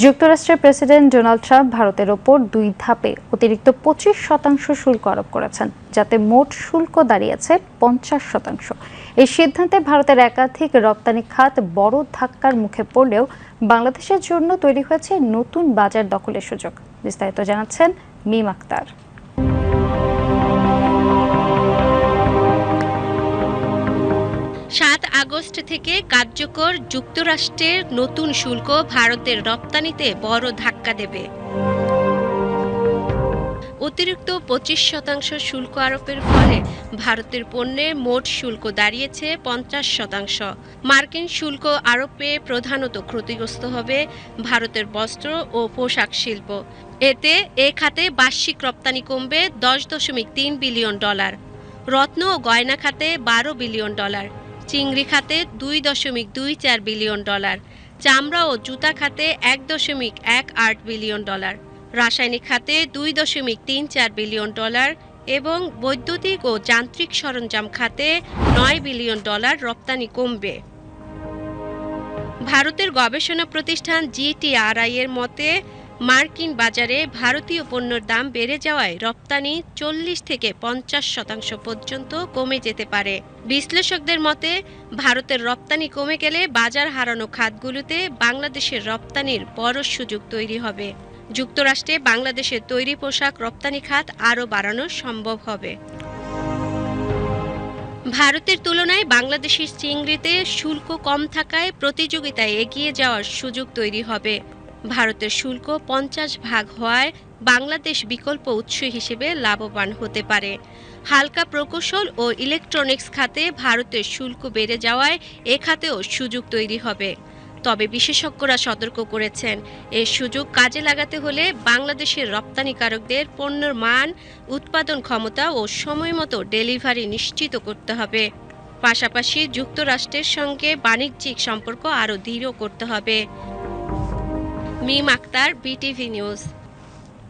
যুক্তরাষ্ট্রের president Donald Trump ভারতের ওপর দুই ধাপে অতিরিক্ত পঁচিশ শতাংশ শুল্ক আরোপ করেছেন, যাতে মোট শুল্ক দাঁড়িয়েছে পঞ্চাশ শতাংশ। এই সিদ্ধান্তে ভারতের একাধিক রপ্তানি খাত বড় ধাক্কার মুখে পড়লেও বাংলাদেশের জন্য তৈরি হয়েছে নতুন বাজার দখলের সুযোগ। বিস্তারিত জানাচ্ছেন মিম আক্তার। আগস্ট থেকে কার্যকর যুক্তরাষ্ট্রের নতুন শুল্ক ভারতের রপ্তানিতে বড় ধাক্কা দেবে। অতিরিক্ত পঁচিশ শতাংশ শুল্ক আরোপের ফলে ভারতের পণ্যে মোট শুল্ক দাঁড়িয়েছে পঞ্চাশ শতাংশ। মার্কিন শুল্ক আরোপে প্রধানত ক্ষতিগ্রস্ত হবে ভারতের বস্ত্র ও পোশাক শিল্প। এতে এ খাতে বার্ষিক রপ্তানি কমবে দশ দশমিক তিন বিলিয়ন ডলার। রত্ন ও গয়না খাতে বারো বিলিয়ন ডলার। চিংড়ি খাতে দুই দশমিক দুই চার বিলিয়ন ডলার, চামড়া ও জুতা খাতে এক দশমিক এক আট বিলিয়ন ডলার, রাসায়নিক খাতে দুই দশমিক তিন চার বিলিয়ন ডলার এবং বৈদ্যুতিক ও যান্ত্রিক সরঞ্জাম খাতে নয় বিলিয়ন ডলার রপ্তানি কমবে। ভারতের গবেষণা প্রতিষ্ঠান জিটিআরআই এর মতে মার্কিন বাজারে ভারতীয় পণ্যের দাম বেড়ে যাওয়ায় রপ্তানি চল্লিশ থেকে পঞ্চাশ শতাংশ পর্যন্ত কমে যেতে পারে। বিশ্লেষকদের মতে, ভারতের রপ্তানি কমে গেলে বাজার হারানো খাতগুলোতে বাংলাদেশের রপ্তানির বড় সুযোগ তৈরি হবে। যুক্তরাষ্ট্রে বাংলাদেশের তৈরি পোশাক রপ্তানি খাত আরও বাড়ানো সম্ভব হবে। ভারতের তুলনায় বাংলাদেশের চিংড়িতে শুল্ক কম থাকায় প্রতিযোগিতায় এগিয়ে যাওয়ার সুযোগ তৈরি হবে। ভারতের শুল্ক পঞ্চাশ ভাগ হওয়ায় বাংলাদেশ বিকল্প উৎস হিসেবে লাভবান হতে পারে। হালকা প্রকৌশল ও ইলেকট্রনিক্স খাতে ভারতের শুল্ক বেড়ে যাওয়ায় এ খাতেও সুযোগ তৈরি হবে। তবে বিশেষজ্ঞরা সতর্ক করেছেন এই সুযোগ কাজে লাগাতে হলে বাংলাদেশের রপ্তানিকারকদের পণ্যের মান, উৎপাদন ক্ষমতা ও সময়মতো ডেলিভারি নিশ্চিত করতে হবে। পাশাপাশি যুক্তরাষ্ট্রের সঙ্গে বাণিজ্যিক সম্পর্ক আরও দৃঢ় করতে হবে। Mim Akhtar BTV news.